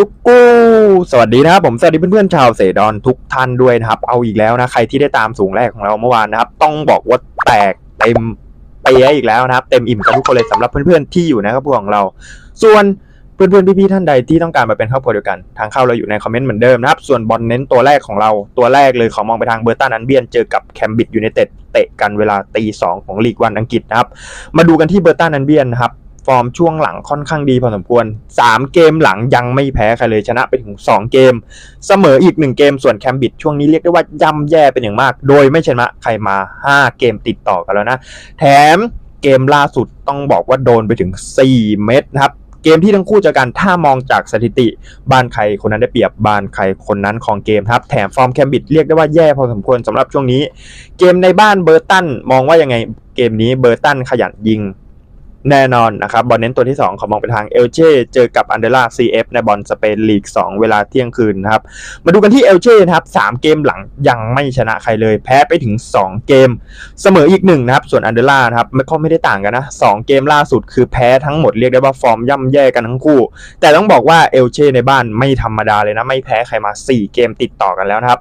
จุกกูสวัสดีนะครับผมสวัสดีเพื่อนๆชาวเสดอนทุกท่านด้วยนะครับ เอาอีกแล้วนะ ใครที่ได้ตามสูงแรกของเราเมื่อวานนะครับ ต้องบอกว่าแตกเต็มเปียะอีกแล้วนะครับ เต็มอิ่มกันทุกคนเลยสำหรับเพื่อนๆที่อยู่ในครอบครัวของเรา ส่วนเพื่อนๆพี่ๆท่านใดที่ต้องการมาเป็นครอบครัวเดียวกัน ทางเข้าเราอยู่ในคอมเมนต์เหมือนเดิมนะครับ ส่วนบอลเน้นตัวแรกของเราตัวแรกเลยขอมองไปทางเบอร์ตันอันเบียนเจอกับแคมบิดยูไนเต็ดเตะกันเวลาตีสองของลีกวันอังกฤษนะครับมาดูกันที่เบอร์ตันอันเบียนนะครับ ฟอร์มช่วงหลังค่อนข้างดีพอสมควร 3 เกมหลังยังไม่แพ้ใครเลยชนะไปถึง 2 เกม เสมออีก 1 เกมส่วนแคมบิดช่วงนี้เรียกได้ว่าย่ำแย่เป็นอย่างมาก โดยไม่ชนะใครมา 5 เกมติดต่อกันแล้วนะ แถมเกมล่าสุดต้องบอกว่าโดนไปถึง 4 เม็ดนะครับเกมที่ทั้งคู่เจอกันถ้ามองจากสถิติ บ้านใครคนนั้นได้เปรียบบ้านใครคนนั้นของเกมครับ แถมฟอร์มแคมบิดเรียกได้ว่าแย่พอสมควรสำหรับช่วงนี้ เกมในบ้านเบอร์ตันมองว่ายังไงเกมนี้เบอร์ตันขยันยิง แน่นอนนะครับบอลเน้นตัวที่ 2 ขอมองไปทางเอลเช่เจอกับอันเดล่า CF ในบอลสเปนลีก 2 เวลาเที่ยงคืนนะครับ มาดูกันที่เอลเช่นะครับ3เกมหลังยังไม่ชนะใครเลย แพ้ไปถึง 2 เกม เสมออีกหนึ่งนะครับ ส่วนอันเดล่านะครับไม่ก็ไม่ได้ต่างกันนะ 2 เกมล่าสุดคือแพ้ทั้งหมดเรียกได้ว่าฟอร์มย่ำแย่กันทั้งคู่ แต่ต้องบอกว่าเอลเช่ในบ้านไม่ธรรมดาเลยนะ ไม่แพ้ใครมา 4 เกมติดต่อกันแล้วนะครับ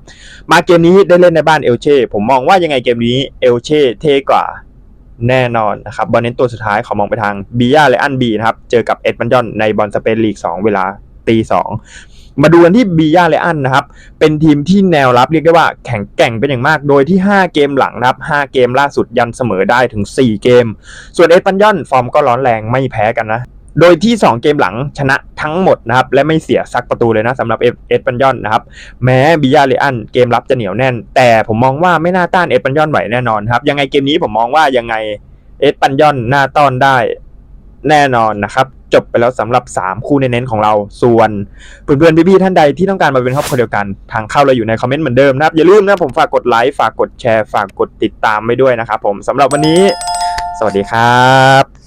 มาเกมนี้ได้เล่นในบ้านเอลเช่ผมมองว่ายังไงเกมนี้เอลเช่เท่กว่า แน่นอนนะครับบอลเน้นตัวสุดท้ายขอมองไปทางบียาเลอันบีนะครับ เจอกับเอ็ดมันยอนในบอลสเปนลีก 2 เวลาตีสองมาดูกันที่บียาเลอันนะครับ เป็นทีมที่แนวรับเรียกได้ว่าแข็งแกร่งเป็นอย่างมาก โดยที่ 5 เกมหลังนะครับ5เกมล่าสุดยันเสมอได้ถึง 4 เกม ส่วนเอ็ดมันยอนฟอร์มก็ร้อนแรงไม่แพ้กันนะ โดยที่ 2 เกมหลังชนะทั้งหมดนะครับ และไม่เสียซักประตูเลยนะสำหรับเอ็ดปันยอนนะครับ แม้บิยาเลอันเกมรับจะเหนียวแน่น แต่ผมมองว่าไม่น่าต้านเอ็ดปันยอนไหวแน่นอนครับ ยังไงเกมนี้ผมมองว่ายังไงเอ็ดปันยอนน่าต้อนได้แน่นอนนะครับ จบไปแล้วสำหรับ 3 คู่เน้นๆของเรา ส่วนเพื่อนๆพี่ๆท่านใดที่ต้องการมาเป็นครอบครัวเดียวกัน ทางเข้าเราอยู่ในคอมเมนต์เหมือนเดิมนะครับ อย่าลืมนะผมฝากกดไลค์ฝากกดแชร์ ฝากกดติดตามไว้ด้วยนะครับผมสำหรับวันนี้ สวัสดีครับ